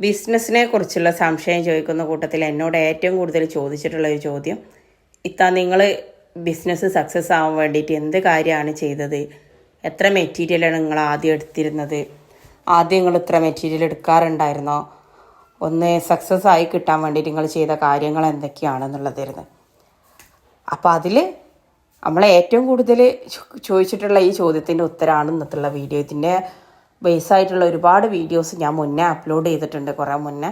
ബിസിനസ്സിനെ കുറിച്ചുള്ള സംശയം ചോദിക്കുന്ന കൂട്ടത്തിൽ എന്നോട് ഏറ്റവും കൂടുതൽ ചോദിച്ചിട്ടുള്ള ഒരു ചോദ്യം ഇത്താ നിങ്ങൾ ബിസിനസ് സക്സസ് ആവാൻ വേണ്ടിയിട്ട് എന്ത് കാര്യമാണ് ചെയ്തത്? എത്ര മെറ്റീരിയലാണ് നിങ്ങൾ ആദ്യം എടുത്തിരുന്നത്? ആദ്യം നിങ്ങൾ ഇത്ര മെറ്റീരിയൽ എടുക്കാറുണ്ടായിരുന്നോ? ഒന്ന് സക്സസ് ആയി കിട്ടാൻ വേണ്ടിയിട്ട് നിങ്ങൾ ചെയ്ത കാര്യങ്ങൾ എന്തൊക്കെയാണെന്നുള്ളതായിരുന്നു. അപ്പോൾ അതിൽ നമ്മളെ ഏറ്റവും കൂടുതൽ ചോദിച്ചിട്ടുള്ള ഈ ചോദ്യത്തിന്റെ ഉത്തരമാണ് ഇന്നത്തുള്ള വീഡിയോ. ഇതിന്റെ ബേസായിട്ടുള്ള ഒരുപാട് വീഡിയോസ് ഞാൻ മുന്നേ അപ്ലോഡ് ചെയ്തിട്ടുണ്ട് കുറേ മുന്നേ.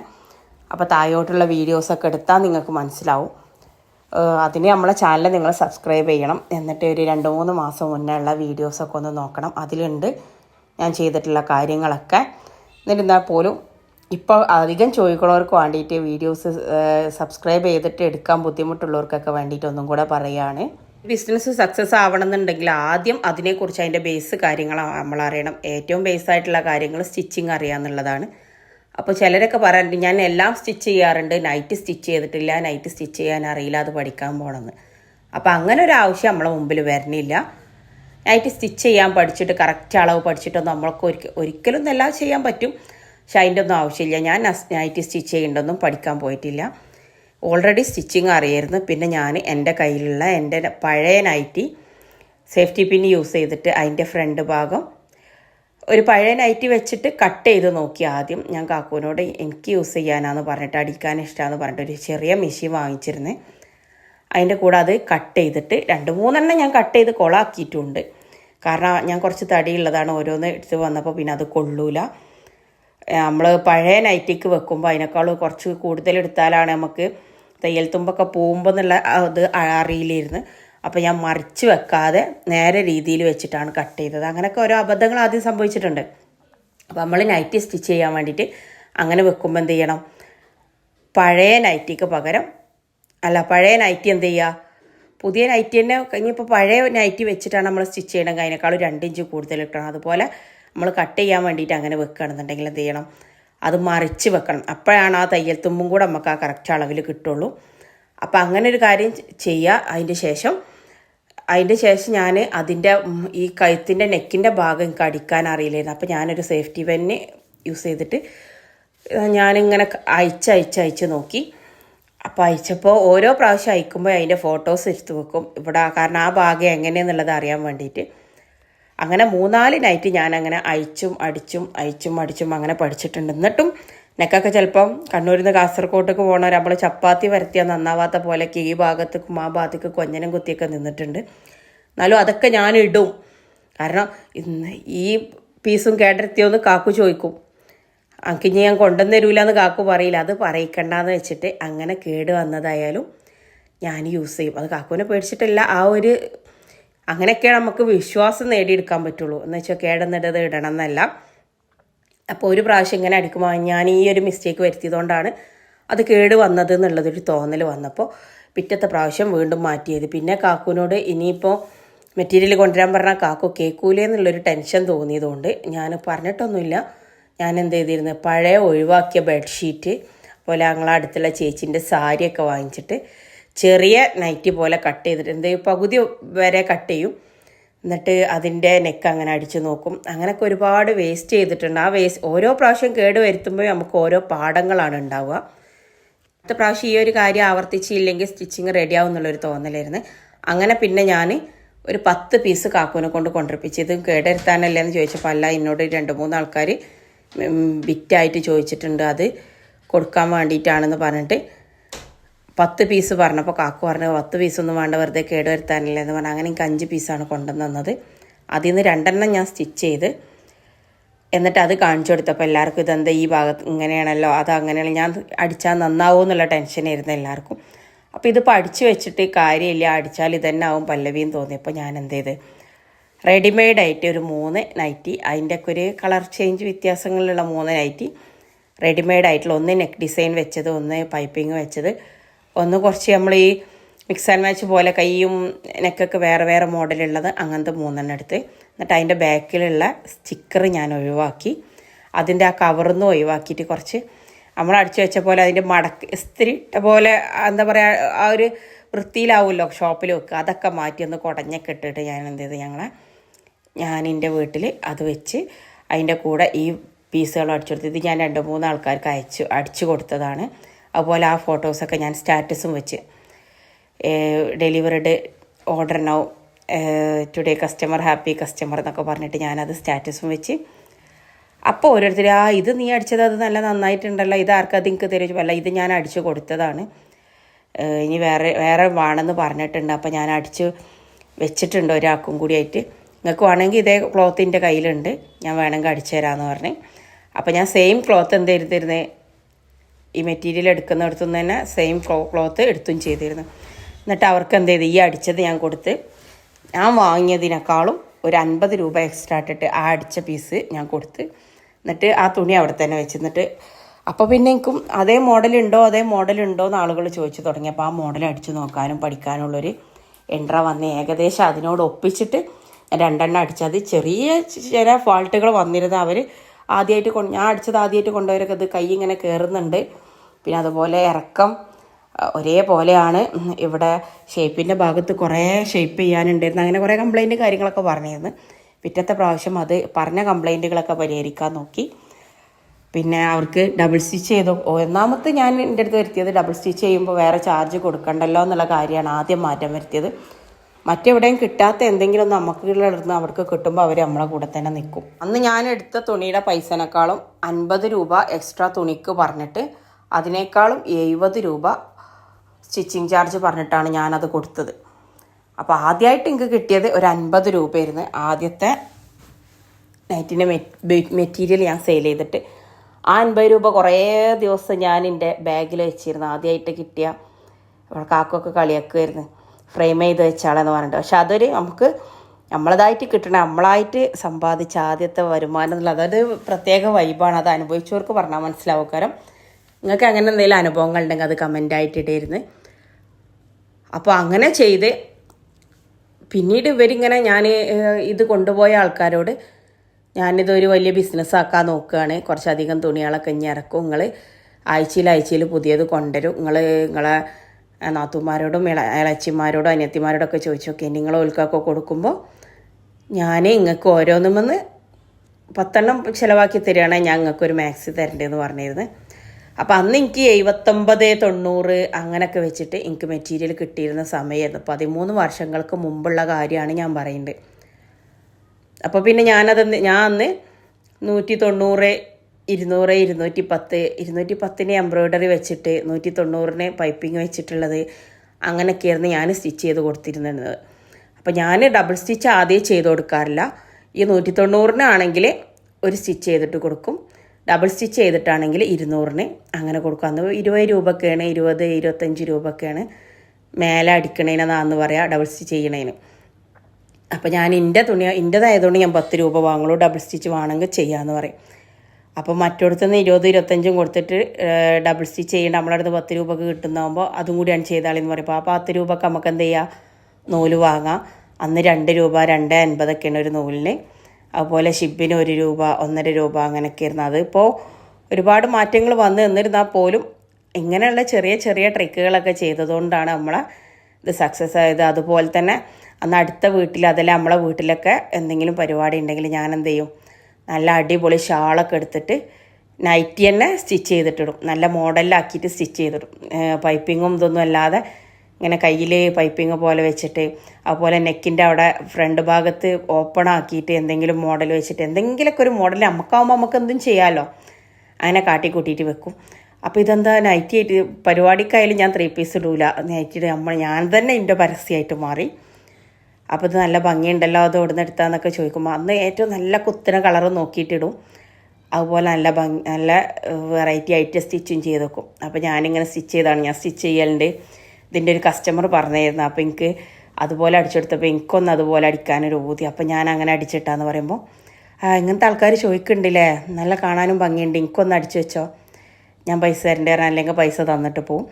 അപ്പോൾ താഴോട്ടുള്ള വീഡിയോസൊക്കെ എടുത്താൽ നിങ്ങൾക്ക് മനസ്സിലാവും. അതിന് നമ്മളെ ചാനൽ നിങ്ങൾ സബ്സ്ക്രൈബ് ചെയ്യണം. എന്നിട്ട് ഒരു രണ്ട് മൂന്ന് മാസം മുന്നേ ഉള്ള വീഡിയോസൊക്കെ ഒന്ന് നോക്കണം. അതിലുണ്ട് ഞാൻ ചെയ്തിട്ടുള്ള കാര്യങ്ങളൊക്കെ. എന്നിരുന്നാൽ പോലും ഇപ്പോൾ അധികം ചോദിക്കുന്നവർക്ക് വേണ്ടിയിട്ട് വീഡിയോസ് സബ്സ്ക്രൈബ് ചെയ്തിട്ട് എടുക്കാൻ ബുദ്ധിമുട്ടുള്ളവർക്കൊക്കെ വേണ്ടിയിട്ട് ഒന്നും കൂടെ പറയുകയാണ് ബിസിനസ് സക്സസ് ആവണമെന്നുണ്ടെങ്കിൽ ആദ്യം അതിനെക്കുറിച്ച് അതിന്റെ ബേസ് കാര്യങ്ങൾ നമ്മൾ അറിയണം. ഏറ്റവും ബേസ് ആയിട്ടുള്ള കാര്യങ്ങൾ സ്റ്റിച്ചിങ് അറിയാമെന്നുള്ളതാണ് അപ്പോൾ ചിലരൊക്കെ പറയാറുണ്ട് ഞാൻ എല്ലാം സ്റ്റിച്ച് ചെയ്യാറുണ്ട്. നൈറ്റ് സ്റ്റിച്ച് ചെയ്തിട്ടില്ല. നൈറ്റ് സ്റ്റിച്ച് ചെയ്യാൻ അറിയില്ല. അത് പഠിക്കാൻ പോകണമെന്ന്. അപ്പോൾ അങ്ങനെ ഒരു ആവശ്യം നമ്മളെ മുമ്പിൽ വരണില്ല. നൈറ്റ് സ്റ്റിച്ച് ചെയ്യാൻ പഠിച്ചിട്ട് കറക്റ്റ് അളവ് പഠിച്ചിട്ടൊന്നും നമ്മൾക്ക് ഒരിക്കൽ ഒരിക്കലും എല്ലാം ചെയ്യാൻ പറ്റും. പക്ഷെ അതിന്റെ ഒന്നും ആവശ്യമില്ല. ഞാൻ നൈറ്റ് സ്റ്റിച്ച് ചെയ്യേണ്ടതൊന്നും പഠിക്കാൻ പോയിട്ടില്ല. ഓൾറെഡി സ്റ്റിച്ചിങ് അറിയായിരുന്നു. പിന്നെ ഞാൻ എന്റെ കയ്യിലുള്ള എന്റെ പഴയ നൈറ്റി സേഫ്റ്റി പിൻ യൂസ് ചെയ്തിട്ട് അതിന്റെ ഫ്രണ്ട് ഭാഗം ഒരു പഴയ നൈറ്റി വെച്ചിട്ട് കട്ട് ചെയ്ത് നോക്കി ആദ്യം. ഞാൻ കാക്കൂനോട് എനിക്ക് യൂസ് ചെയ്യാനാന്ന് പറഞ്ഞിട്ട് അടിക്കാൻ ഇഷ്ടമാണെന്ന് പറഞ്ഞിട്ട് ഒരു ചെറിയ മെഷീൻ വാങ്ങിച്ചിരുന്നു. അതിന്റെ കൂടെ അത് കട്ട് ചെയ്തിട്ട് രണ്ട് മൂന്നെണ്ണം ഞാൻ കട്ട് ചെയ്ത് കൊളാക്കിയിട്ടുണ്ട്. കാരണം ഞാൻ കുറച്ച് തടിയുള്ളതാണ് ഓരോന്ന് എടുത്ത് വന്നപ്പോൾ പിന്നെ അത് കൊള്ളൂല. നമ്മൾ പഴയ നൈറ്റിക്ക് വെക്കുമ്പോൾ അതിനേക്കാൾ കുറച്ച് കൂടുതൽ എടുത്താലാണ് നമുക്ക് തയ്യൽ തുമ്പൊക്കെ പോകുമ്പോൾ എന്നുള്ള അത് അറിയില്ലായിരുന്നു. അപ്പോൾ ഞാൻ മറിച്ച് വെക്കാതെ നേരെ രീതിയിൽ വെച്ചിട്ടാണ് കട്ട് ചെയ്തത്. അങ്ങനെയൊക്കെ ഓരോ അബദ്ധങ്ങൾ ആദ്യം സംഭവിച്ചിട്ടുണ്ട്. അപ്പോൾ നമ്മൾ നൈറ്റി സ്റ്റിച്ച് ചെയ്യാൻ വേണ്ടിയിട്ട് അങ്ങനെ വെക്കുമ്പോൾ എന്ത് ചെയ്യണം? പഴയ നൈറ്റിക്ക് പകരം അല്ല പഴയ നൈറ്റി എന്ത് ചെയ്യുക പുതിയ നൈറ്റി തന്നെ ഇനിയിപ്പോൾ പഴയ നൈറ്റി വെച്ചിട്ടാണ് നമ്മൾ സ്റ്റിച്ച് ചെയ്യണമെങ്കിൽ അതിനേക്കാളും രണ്ട് ഇഞ്ച് കൂടുതൽ ഇട്ടണം. അതുപോലെ നമ്മൾ കട്ട് ചെയ്യാൻ വേണ്ടിയിട്ട് അങ്ങനെ വെക്കുകയാണെന്നുണ്ടെങ്കിൽ എന്ത് ചെയ്യണം? അത് മറിച്ച് വെക്കണം. അപ്പോഴാണ് ആ തയ്യൽ തുമ്പും കൂടെ നമുക്ക് ആ കറക്റ്റ് അളവിൽ കിട്ടുള്ളൂ. അപ്പോൾ അങ്ങനെ ഒരു കാര്യം ചെയ്യുക അതിന്റെ ശേഷം അതിന്റെ ശേഷം ഞാൻ അതിന്റെ ഈ കഴുത്തിന്റെ നെക്കിന്റെ ഭാഗം എനിക്ക് അടിക്കാൻ അറിയില്ലായിരുന്നു. അപ്പോൾ ഞാനൊരു സേഫ്റ്റി പെന്ന് യൂസ് ചെയ്തിട്ട് ഞാനിങ്ങനെ അയച്ച് അയച്ച് അയച്ച് നോക്കി. അപ്പോൾ അയച്ചപ്പോൾ ഓരോ പ്രാവശ്യം അയക്കുമ്പോൾ അതിന്റെ ഫോട്ടോസ് എടുത്ത് വെക്കും. ഇവിടെ കാരണം ആ ഭാഗം എങ്ങനെയെന്നുള്ളത് അറിയാൻ വേണ്ടിയിട്ട്. അങ്ങനെ മൂന്നാൽ നൈറ്റ് ഞാൻ അങ്ങനെ അയച്ചും അടിച്ചും അയച്ചും അടിച്ചും അങ്ങനെ പഠിച്ചിട്ടുണ്ട്. എന്നിട്ടും നെക്കൊക്കെ ചിലപ്പം കണ്ണൂരിൽ നിന്ന് കാസർഗോട്ടേക്ക് പോകണവർ നമ്മൾ ചപ്പാത്തി വരത്തിയാൽ നന്നാവാത്ത പോലെ ഈ ഭാഗത്തേക്കും ആ ഭാഗത്തേക്ക് കൊഞ്ഞനും കുത്തിയൊക്കെ നിന്നിട്ടുണ്ട്. എന്നാലും അതൊക്കെ ഞാൻ ഇടും കാരണം ഇന്ന് ഈ പീസും കേട്ടിരുത്തിയോന്ന് കാക്കു ചോദിക്കും. അങ്കിഞ്ഞ് ഞാൻ കൊണ്ടുവന്ന് തരൂല എന്ന് കാക്കു പറയില്ല. അത് പറയിക്കണ്ടെന്ന് വെച്ചിട്ട് അങ്ങനെ കേട് വന്നതായാലും ഞാൻ യൂസ് ചെയ്യും. അത് കാക്കുവിനെ പേടിച്ചിട്ടല്ല. ആ ഒരു അങ്ങനെയൊക്കെ നമുക്ക് വിശ്വാസം നേടിയെടുക്കാൻ പറ്റുള്ളൂ. എന്ന് വെച്ചാൽ കേടുന്നിടത് ഇടണം എന്നല്ല. അപ്പോൾ ഒരു പ്രാവശ്യം ഇങ്ങനെ അടിക്കുമ്പോൾ ഞാൻ ഈ ഒരു മിസ്റ്റേക്ക് വരുത്തിയതുകൊണ്ടാണ് അത് കേട് വന്നത് എന്നുള്ളതൊരു തോന്നൽ വന്നപ്പോൾ പിറ്റത്തെ പ്രാവശ്യം വീണ്ടും മാറ്റിയത്. പിന്നെ കാക്കുവിനോട് ഇനിയിപ്പോൾ മെറ്റീരിയൽ കൊണ്ടുവരാൻ പറഞ്ഞാൽ കാക്കു കേൾക്കൂലേ എന്നുള്ളൊരു ടെൻഷൻ തോന്നിയതുകൊണ്ട് ഞാൻ പറഞ്ഞിട്ടൊന്നുമില്ല. ഞാൻ എന്ത് ചെയ്തിരുന്നു? പഴയ ഒഴിവാക്കിയ ബെഡ്ഷീറ്റ് പോലെ ഞങ്ങളെ അടുത്തുള്ള ചേച്ചിന്റെ സാരിയൊക്കെ വാങ്ങിച്ചിട്ട് ചെറിയ നൈറ്റി പോലെ കട്ട് ചെയ്തിട്ട് എന്ത് പകുതി വരെ കട്ട് ചെയ്യും. എന്നിട്ട് അതിന്റെ നെക്ക് അങ്ങനെ അടിച്ചു നോക്കും. അങ്ങനെയൊക്കെ ഒരുപാട് വേസ്റ്റ് ചെയ്തിട്ടുണ്ട്. ആ വേസ്റ്റ് ഓരോ പ്രാവശ്യം കേട് വരുത്തുമ്പോഴും നമുക്ക് ഓരോ പാഠങ്ങളാണ് ഉണ്ടാവുക. അടുത്ത പ്രാവശ്യം ഈ ഒരു കാര്യം ആവർത്തിച്ചില്ലെങ്കിൽ സ്റ്റിച്ചിങ് റെഡിയാവും എന്നുള്ളൊരു തോന്നലായിരുന്നു. അങ്ങനെ പിന്നെ ഞാൻ ഒരു പത്ത് പീസ് കാക്കൂനെ കൊണ്ട് കൊണ്ടിരിപ്പിച്ച് ഇത് കേടെടുത്താനല്ലേ എന്ന് ചോദിച്ചപ്പോൾ അല്ല എന്നോട് രണ്ട് മൂന്ന് ആൾക്കാർ ബിറ്റായിട്ട് ചോദിച്ചിട്ടുണ്ട്. അത് കൊടുക്കാൻ വേണ്ടിയിട്ടാണെന്ന് പറഞ്ഞിട്ട് പത്ത് പീസ് പറഞ്ഞപ്പോൾ കാക്കു പറഞ്ഞു പത്ത് പീസൊന്നും വേണ്ട വെറുതെ കേട് വരുത്താനില്ല? എന്ന് പറഞ്ഞാൽ അങ്ങനെ എനിക്ക് അഞ്ച് പീസാണ് കൊണ്ടുവന്നത് അതിൽ നിന്ന് രണ്ടെണ്ണം ഞാൻ സ്റ്റിച്ച് ചെയ്ത് എന്നിട്ട് അത് കാണിച്ചു കൊടുത്തപ്പോൾ എല്ലാവർക്കും ഇതെന്താ ഈ ഭാഗത്ത് ഇങ്ങനെയാണല്ലോ അത് അങ്ങനെയാണ് ഞാൻ അടിച്ചാൽ നന്നാവും എന്നുള്ള ടെൻഷനായിരുന്നു എല്ലാവർക്കും. അപ്പോൾ ഇതിപ്പോൾ അടിച്ചു വെച്ചിട്ട് കാര്യമില്ല അടിച്ചാൽ ഇതന്നെ ആവും പല്ലവിയും തോന്നിയപ്പോൾ ഞാൻ എന്ത് ചെയ്ത്? റെഡിമെയ്ഡ് ആയിട്ട് ഒരു മൂന്ന് നൈറ്റി അതിന്റെ ഒക്കെ ഒരു കളർ ചേഞ്ച് വ്യത്യാസങ്ങളിലുള്ള മൂന്ന് നൈറ്റി റെഡിമെയ്ഡ് ആയിട്ടുള്ള ഒന്ന് നെക്ക് ഡിസൈൻ വെച്ചത് ഒന്ന് പൈപ്പിംഗ് വെച്ചത്. ഒന്ന് കുറച്ച് നമ്മൾ ഈ മിക്സ് ആൻഡ് മാച്ച് പോലെ കൈയും നെക്കൊക്കെ വേറെ വേറെ മോഡലുള്ളത് അങ്ങനത്തെ മൂന്നെണ്ണം എടുത്ത് എന്നിട്ട് അതിന്റെ ബാക്കിലുള്ള സ്റ്റിക്കർ ഞാൻ ഒഴിവാക്കി. അതിന്റെ ആ കവറിന്ന് ഒഴിവാക്കിയിട്ട് കുറച്ച് നമ്മൾ അടിച്ചു വെച്ച പോലെ അതിന്റെ മടക്ക് ഇസ്തിരി ഇട്ട പോലെ എന്താ പറയുക ആ ഒരു വൃത്തിയിലാവുമല്ലോ ഷോപ്പിൽ വെക്കുക അതൊക്കെ മാറ്റി ഒന്ന് കുടഞ്ഞൊക്കെ ഇട്ടിട്ട് ഞാൻ എന്ത് ചെയ്ത് ഞങ്ങളെ ഞാൻ എന്റെ വീട്ടിൽ അത് വെച്ച് അതിന്റെ കൂടെ ഈ പീസുകൾ അടിച്ചു കൊടുത്തത് ഇത് ഞാൻ രണ്ട് മൂന്ന് ആൾക്കാർക്ക് അയച്ചു അടിച്ചു കൊടുത്തതാണ്. അതുപോലെ ആ ഫോട്ടോസൊക്കെ ഞാൻ സ്റ്റാറ്റസും വെച്ച്. Delivered order now today customer happy customer എന്നൊക്കെ പറഞ്ഞിട്ട് ഞാനത് സ്റ്റാറ്റസും വെച്ച്. അപ്പോൾ ഓരോരുത്തർ ആ ഇത് നീ അടിച്ചത് അത് നല്ല നന്നായിട്ടുണ്ടല്ലോ ഇത് ആർക്കത് നിങ്ങൾക്ക് തരും അല്ല ഇത് ഞാൻ അടിച്ചു കൊടുത്തതാണ്. ഇനി വേറെ വേറെ വേണമെന്ന് പറഞ്ഞിട്ടുണ്ട്. അപ്പോൾ ഞാൻ അടിച്ച് വെച്ചിട്ടുണ്ട് ഒരാൾക്കും കൂടി ആയിട്ട്. നിങ്ങൾക്ക് വേണമെങ്കിൽ ഇതേ ക്ലോത്തിന്റെ കയ്യിലുണ്ട്. ഞാൻ വേണമെങ്കിൽ അടിച്ചു തരാമെന്ന് പറഞ്ഞ്. അപ്പോൾ ഞാൻ സെയിം ക്ലോത്ത് എന്ത് ചെയ്തിരുന്നത് ഈ മെറ്റീരിയൽ എടുക്കുന്നിടത്തു നിന്ന് തന്നെ സെയിം ക്ലോ ക്ലോത്ത് എടുത്തും ചെയ്തിരുന്നു. എന്നിട്ട് അവർക്ക് എന്ത് ചെയ്തു? ഈ അടിച്ചത് ഞാൻ കൊടുത്ത് ഞാൻ വാങ്ങിയതിനേക്കാളും ഒരു അൻപത് രൂപ എക്സ്ട്രാ ഇട്ടിട്ട് ആ അടിച്ച പീസ് ഞാൻ കൊടുത്ത് എന്നിട്ട് ആ തുണി അവിടെ തന്നെ വെച്ച് എന്നിട്ട് അപ്പോൾ പിന്നെ എനിക്കും അതേ മോഡലുണ്ടോ അതേ മോഡലുണ്ടോ എന്ന് ആളുകൾ ചോദിച്ചു തുടങ്ങി. അപ്പോൾ ആ മോഡൽ അടിച്ച് നോക്കാനും പഠിക്കാനുള്ളൊരു എൻട്ര വന്ന് ഏകദേശം അതിനോട് ഒപ്പിച്ചിട്ട് രണ്ടെണ്ണം അടിച്ചത്. ചെറിയ ചില ഫാൾട്ടുകൾ വന്നിരുന്ന. അവർ ആദ്യമായിട്ട് കൊണ്ട് ഞാൻ അടിച്ചത് ആദ്യമായിട്ട് കൊണ്ടുപോയവരൊക്കെ അത് കൈ ഇങ്ങനെ കയറുന്നുണ്ട് പിന്നെ അതുപോലെ ഇറക്കം ഒരേപോലെയാണ്. ഇവിടെ ഷേപ്പിന്റെ ഭാഗത്ത് കുറേ ഷേപ്പ് ചെയ്യാനുണ്ടായിരുന്നു. അങ്ങനെ കുറേ കംപ്ലൈന്റ് കാര്യങ്ങളൊക്കെ പറഞ്ഞിരുന്നു. പിറ്റത്തെ പ്രാവശ്യം അത് പറഞ്ഞ കംപ്ലൈന്റുകളൊക്കെ പരിഹരിക്കാൻ നോക്കി. പിന്നെ അവർക്ക് ഡബിൾ സ്റ്റിച്ച് ചെയ്തു. ഒന്നാമത്തെ ഞാൻ എന്റെ അടുത്ത് വരുത്തിയത് ഡബിൾ സ്റ്റിച്ച് ചെയ്യുമ്പോൾ വേറെ ചാർജ് കൊടുക്കണ്ടല്ലോ എന്നുള്ള കാര്യമാണ് ആദ്യം മാറ്റം വരുത്തിയത്. മറ്റെവിടെയും കിട്ടാത്ത എന്തെങ്കിലും നമുക്ക് നമുക്കുള്ളിടന്ന് അവർക്ക് കിട്ടുമ്പോൾ അവർ നമ്മളെ കൂടെ തന്നെ നിൽക്കും അന്ന് ഞാൻ എടുത്ത തുണിയുടെ പൈസനേക്കാളും അൻപത് രൂപ എക്സ്ട്രാ തുണിക്ക് പറഞ്ഞിട്ട് അതിനേക്കാളും എഴുപത് രൂപ സ്റ്റിച്ചിങ് ചാർജ് പറഞ്ഞിട്ടാണ് ഞാനത് കൊടുത്തത്. അപ്പോൾ ആദ്യമായിട്ട് എനിക്ക് കിട്ടിയത് ഒരു അൻപത് രൂപയായിരുന്നു. ആദ്യത്തെ നൈറ്റിന്റെ മെറ്റീരിയൽ ഞാൻ സെയിൽ ചെയ്തിട്ട്. ആ അൻപത് രൂപ കുറേ ദിവസം ഞാൻ എന്റെ ബാഗിൽ വെച്ചിരുന്നു. ആദ്യമായിട്ട് കിട്ടിയ കാക്കൊക്കെ കളിയാക്കുമായിരുന്നു ഫ്രെയിം ചെയ്ത് വെച്ചാളെന്ന് പറഞ്ഞിട്ട്. പക്ഷെ അതൊരു നമുക്ക് നമ്മളതായിട്ട് കിട്ടണം നമ്മളായിട്ട് സമ്പാദിച്ച ആദ്യത്തെ വരുമാനം എന്നുള്ളത് അതൊരു പ്രത്യേക വൈബാണ് അത് അനുഭവിച്ചവർക്ക് പറഞ്ഞാൽ മനസ്സിലാവും. കാരണം നിങ്ങൾക്ക് അങ്ങനെ എന്തെങ്കിലും അനുഭവങ്ങൾ ഉണ്ടെങ്കിൽ അത് കമന്റായിട്ട് ഇടയിരുന്ന് അപ്പോൾ അങ്ങനെ ചെയ്ത് പിന്നീട് ഇവരിങ്ങനെ ഞാൻ ഇത് കൊണ്ടുപോയ ആൾക്കാരോട് ഞാനിതൊരു വലിയ ബിസിനസ് ആക്കാൻ നോക്കുകയാണ്. കുറച്ചധികം തുണികളൊക്കെ ഇനി ഇറക്കും. നിങ്ങൾ ആഴ്ചയിൽ ആഴ്ചയിൽ പുതിയത് കൊണ്ടുവരും. നിങ്ങൾ നിങ്ങളെ നാത്തുമാരോടും ഇള ഇളച്ചിമാരോടും അനിയത്തിമാരോടൊക്കെ ചോദിച്ചു നോക്കി നിങ്ങൾ ഓൽക്കൊക്കെ കൊടുക്കുമ്പോൾ ഞാൻ നിങ്ങൾക്ക് ഓരോന്നുമെന്ന് പത്തെണ്ണം ചിലവാക്കി തരികയാണെങ്കിൽ ഞാൻ നിങ്ങൾക്ക് ഒരു മാക്സി തരേണ്ടതെന്ന് പറഞ്ഞിരുന്നു. അപ്പം അന്ന് എനിക്ക് എഴുപത്തൊമ്പത് തൊണ്ണൂറ് അങ്ങനെയൊക്കെ വെച്ചിട്ട് എനിക്ക് മെറ്റീരിയൽ കിട്ടിയിരുന്ന സമയമായിരുന്നു പതിമൂന്ന് വർഷങ്ങൾക്ക് മുമ്പുള്ള കാര്യമാണ് ഞാൻ പറയുന്നത്. അപ്പോൾ പിന്നെ ഞാനത് ഞാൻ അന്ന് നൂറ്റി തൊണ്ണൂറ് ഇരുന്നൂറ് ഇരുന്നൂറ്റി പത്ത് ഇരുന്നൂറ്റി പത്തിന് എംബ്രോയ്ഡറി വെച്ചിട്ട് നൂറ്റി തൊണ്ണൂറിന് പൈപ്പിംഗ് വെച്ചിട്ടുള്ളത് അങ്ങനെയൊക്കെയായിരുന്നു ഞാൻ സ്റ്റിച്ച് ചെയ്ത് കൊടുത്തിരുന്നത്. അപ്പോൾ ഞാൻ ഡബിൾ സ്റ്റിച്ച് ആദ്യം ചെയ്ത് കൊടുക്കാറില്ല. ഈ നൂറ്റി തൊണ്ണൂറിനാണെങ്കിൽ ഒരു സ്റ്റിച്ച് ചെയ്തിട്ട് കൊടുക്കും. ഡബിൾ സ്റ്റിച്ച് ചെയ്തിട്ടാണെങ്കിൽ ഇരുന്നൂറിന് അങ്ങനെ കൊടുക്കും. അന്ന് ഇരുപത് രൂപയൊക്കെയാണ് ഇരുപത് ഇരുപത്തഞ്ച് രൂപയൊക്കെയാണ് മേലെ അടിക്കണേനതാന്ന് പറയാം ഡബിൾ സ്റ്റിച്ച് ചെയ്യണേന്. അപ്പോൾ ഞാൻ എന്റെ തുണി എന്റെതായതുകൊണ്ട് ഞാൻ പത്ത് രൂപ വാങ്ങുള്ളൂ ഡബിൾ സ്റ്റിച്ച് വേണമെങ്കിൽ ചെയ്യാമെന്ന് പറയും. അപ്പോൾ മറ്റൊടത്തുനിന്ന് ഇരുപത് ഇരുപത്തഞ്ചും കൊടുത്തിട്ട് ഡബിൾ സ്റ്റിച്ച് ചെയ്യേണ്ട നമ്മളടുത്ത് പത്ത് രൂപക്ക് കിട്ടുന്നതാകുമ്പോൾ അതും കൂടിയാണ് ചെയ്താളെന്ന് പറയും അപ്പോൾ ആ പത്ത് രൂപക്ക് നമുക്ക് എന്ത് ചെയ്യാം? നൂൽ വാങ്ങാം. അന്ന് രണ്ട് രൂപ രണ്ട് അൻപതൊക്കെയാണ് ഒരു നൂലിന്. അതുപോലെ ഷിപ്പിന് ഒരു രൂപ ഒന്നര രൂപ അങ്ങനെയൊക്കെ അത് ഇപ്പോൾ ഒരുപാട് മാറ്റങ്ങൾ വന്ന് എന്നിരുന്നാൽ പോലും ഇങ്ങനെയുള്ള ചെറിയ ചെറിയ ട്രിക്കുകളൊക്കെ ചെയ്തതുകൊണ്ടാണ് നമ്മളെ ഇത് സക്സസ് ആയത്. അതുപോലെ തന്നെ അന്ന് അടുത്ത വീട്ടിൽ അതല്ല നമ്മളെ വീട്ടിലൊക്കെ എന്തെങ്കിലും പരിപാടി ഉണ്ടെങ്കിൽ ഞാൻ എന്ത് ചെയ്യും? നല്ല അടിപൊളി ഷാളൊക്കെ എടുത്തിട്ട് നൈറ്റി തന്നെ സ്റ്റിച്ച് ചെയ്തിട്ടിടും. നല്ല മോഡലിലാക്കിയിട്ട് സ്റ്റിച്ച് ചെയ്തിടും. പൈപ്പിങ്ങും ഇതൊന്നും അല്ലാതെ ഇങ്ങനെ കയ്യിൽ പൈപ്പിങ് പോലെ വെച്ചിട്ട് അതുപോലെ നെക്കിന്റെ അവിടെ ഫ്രണ്ട് ഭാഗത്ത് ഓപ്പൺ ആക്കിയിട്ട് എന്തെങ്കിലും മോഡൽ വെച്ചിട്ട് എന്തെങ്കിലുമൊക്കെ ഒരു മോഡൽ നമുക്കാവുമ്പോൾ നമുക്ക് എന്തും ചെയ്യാമല്ലോ അങ്ങനെ കാട്ടിക്കൂട്ടിയിട്ട് വെക്കും. അപ്പോൾ ഇതെന്താ നൈറ്റി ആയിട്ട് പരിപാടിക്കായാലും ഞാൻ ത്രീ പീസ് ഇടൂല. നൈറ്റി നമ്മൾ ഞാൻ തന്നെ എന്റെ പരസ്യമായിട്ട് മാറി. അപ്പോൾ ഇത് നല്ല ഭംഗിയുണ്ടല്ലോ അത് എവിടെ നിന്ന് എടുത്താന്നൊക്കെ ചോദിക്കുമ്പോൾ അന്ന് ഏറ്റവും നല്ല കുത്തന കളർ നോക്കിയിട്ടിടും. അതുപോലെ നല്ല ഭംഗി നല്ല വെറൈറ്റി ആയിട്ട് സ്റ്റിച്ചും ചെയ്ത് വെക്കും അപ്പോൾ ഞാനിങ്ങനെ സ്റ്റിച്ച് ചെയ്താണ്. ഞാൻ സ്റ്റിച്ച് ചെയ്യലുണ്ട്. ഇതിന്റെ ഒരു കസ്റ്റമർ പറഞ്ഞായിരുന്നു അപ്പോൾ എനിക്ക് അതുപോലെ അടിച്ചെടുത്തപ്പോൾ എനിക്കൊന്ന് അതുപോലെ അടിക്കാനൊരു ഊതി. അപ്പോൾ ഞാൻ അങ്ങനെ അടിച്ചിട്ടാന്ന് പറയുമ്പോൾ ഇങ്ങനത്തെ ആൾക്കാർ ചോദിക്കുന്നുണ്ടല്ലേ നല്ല കാണാനും ഭംഗിയുണ്ട്. എനിക്കൊന്ന് അടിച്ചു വെച്ചോ. ഞാൻ പൈസ തരേണ്ടി വരാൻ അല്ലെങ്കിൽ പൈസ തന്നിട്ട് പോവും.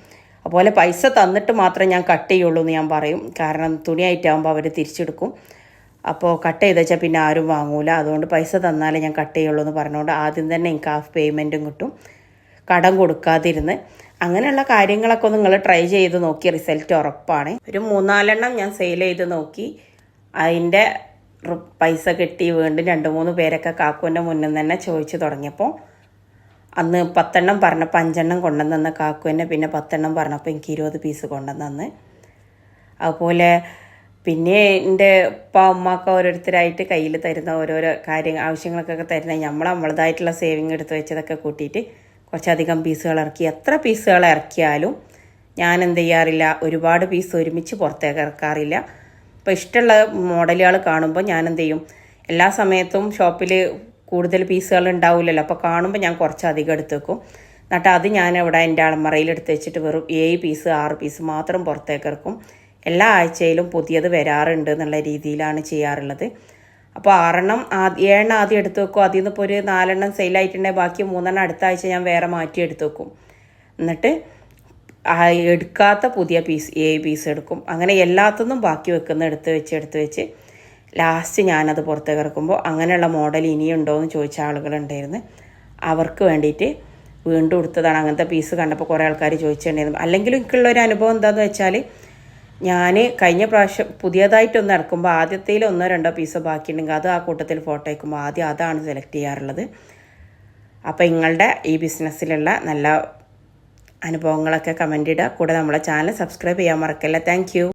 അതുപോലെ പൈസ തന്നിട്ട് മാത്രമേ ഞാൻ കട്ട് ചെയ്യുള്ളൂ എന്ന് ഞാൻ പറയും. കാരണം തുണിയായിട്ടാകുമ്പോൾ അവർ തിരിച്ചെടുക്കും. അപ്പോൾ കട്ട് ചെയ്ത് വെച്ചാൽ പിന്നെ ആരും വാങ്ങൂല. അതുകൊണ്ട് പൈസ തന്നാലേ ഞാൻ കട്ട് ചെയ്യുള്ളൂ എന്ന് പറഞ്ഞുകൊണ്ട് ആദ്യം തന്നെ എനിക്ക് ഹാഫ് പേയ്മെന്റും കിട്ടും. കടം കൊടുക്കാതിരുന്ന്. അങ്ങനെയുള്ള കാര്യങ്ങളൊക്കെ നിങ്ങൾ ട്രൈ ചെയ്ത് നോക്കി. റിസൾട്ട് ഉറപ്പാണ്. ഒരു മൂന്നാലെണ്ണം ഞാൻ സെയിൽ ചെയ്ത് നോക്കി. അതിന്റെ പൈസ കിട്ടി. വീണ്ടും രണ്ട് മൂന്ന് പേരൊക്കെ കാക്കുവിന്റെ മുന്നിൽ തന്നെ ചോദിച്ചു തുടങ്ങിയപ്പോൾ അന്ന് പത്തെണ്ണം പറഞ്ഞപ്പോൾ അഞ്ചെണ്ണം കൊണ്ടുവന്ന കാക്കു തന്നെ പിന്നെ പത്തെണ്ണം പറഞ്ഞപ്പോൾ എനിക്ക് ഇരുപത് പീസ് കൊണ്ടുവന്നു അതുപോലെ പിന്നെ എന്റെ ഉപ്പ ഉമ്മാക്ക ഓരോരുത്തരായിട്ട് കയ്യിൽ തരുന്ന ഓരോരോ കാര്യങ്ങൾ ആവശ്യങ്ങൾക്കൊക്കെ തരുന്ന നമ്മൾ നമ്മളതായിട്ടുള്ള സേവിങ് എടുത്ത് വെച്ചതൊക്കെ കൂട്ടിയിട്ട് കുറച്ചധികം പീസുകൾ ഇറക്കി. എത്ര പീസുകൾ ഇറക്കിയാലും ഞാൻ എന്ത് ചെയ്യാറില്ല ഒരുപാട് പീസ് ഒരുമിച്ച് പുറത്തേക്ക് ഇറക്കാറില്ല. അപ്പോൾ ഇഷ്ടമുള്ള മോഡലുകൾ കാണുമ്പോൾ ഞാൻ എന്ത് ചെയ്യും എല്ലാ സമയത്തും ഷോപ്പിൽ കൂടുതൽ പീസുകൾ ഉണ്ടാവില്ലല്ലോ. അപ്പോൾ കാണുമ്പോൾ ഞാൻ കുറച്ച് അധികം എടുത്ത് വെക്കും എന്നിട്ട് അത് ഞാൻ ഇവിടെ എന്റെ അളമറയിൽ എടുത്ത് വെച്ചിട്ട് വെറും ഏഴ് പീസ് ആറ് പീസ് മാത്രം പുറത്തേക്ക് ഇറക്കും എല്ലാ ആഴ്ചയിലും പുതിയത് വരാറുണ്ട് എന്നുള്ള രീതിയിലാണ് ചെയ്യാറുള്ളത്. അപ്പോൾ ആറെണ്ണം ആദ്യ ഏഴെണ്ണം ആദ്യം എടുത്ത് വെക്കും. അതിൽ നിന്ന് ഇപ്പോൾ ഒരു നാലെണ്ണം സെയിലായിട്ടുണ്ടെങ്കിൽ ബാക്കി മൂന്നെണ്ണം അടുത്ത ആഴ്ച ഞാൻ വേറെ മാറ്റി എടുത്ത് വെക്കും. എന്നിട്ട് എടുക്കാത്ത പുതിയ പീസ് ഏഴ് പീസ് എടുക്കും. അങ്ങനെ എല്ലാത്തൊന്നും ബാക്കി വെക്കുന്ന എടുത്ത് വെച്ച് എടുത്ത് വെച്ച് ലാസ്റ്റ് ഞാനത് പുറത്തേക്ക് ഇറക്കുമ്പോൾ അങ്ങനെയുള്ള മോഡൽ ഇനിയുണ്ടോ എന്ന് ചോദിച്ച ആളുകളുണ്ടായിരുന്നു. അവർക്ക് വേണ്ടിയിട്ട് വീണ്ടും കൊടുത്തതാണ് അങ്ങനത്തെ പീസ് കണ്ടപ്പോൾ കുറേ ആൾക്കാർ ചോദിച്ചിട്ടുണ്ടായിരുന്നു. അല്ലെങ്കിലും എനിക്കുള്ള ഒരു അനുഭവം എന്താണെന്ന് വെച്ചാൽ ഞാൻ കഴിഞ്ഞ പ്രാവശ്യം പുതിയതായിട്ടൊന്ന് ഇറക്കുമ്പോൾ ആദ്യത്തേൽ ഒന്നോ രണ്ടോ പീസോ ബാക്കിയുണ്ടെങ്കിൽ അത് ആ കൂട്ടത്തിൽ ഫോട്ടോ അയക്കുമ്പോൾ ആദ്യം അതാണ് സെലക്ട് ചെയ്യാറുള്ളത്. അപ്പോൾ നിങ്ങളുടെ ഈ ബിസിനസ്സിലുള്ള നല്ല അനുഭവങ്ങളൊക്കെ കമന്റ് ഇടുക. കൂടെ നമ്മളെ ചാനൽ സബ്സ്ക്രൈബ് ചെയ്യാൻ മറക്കല്ല. താങ്ക്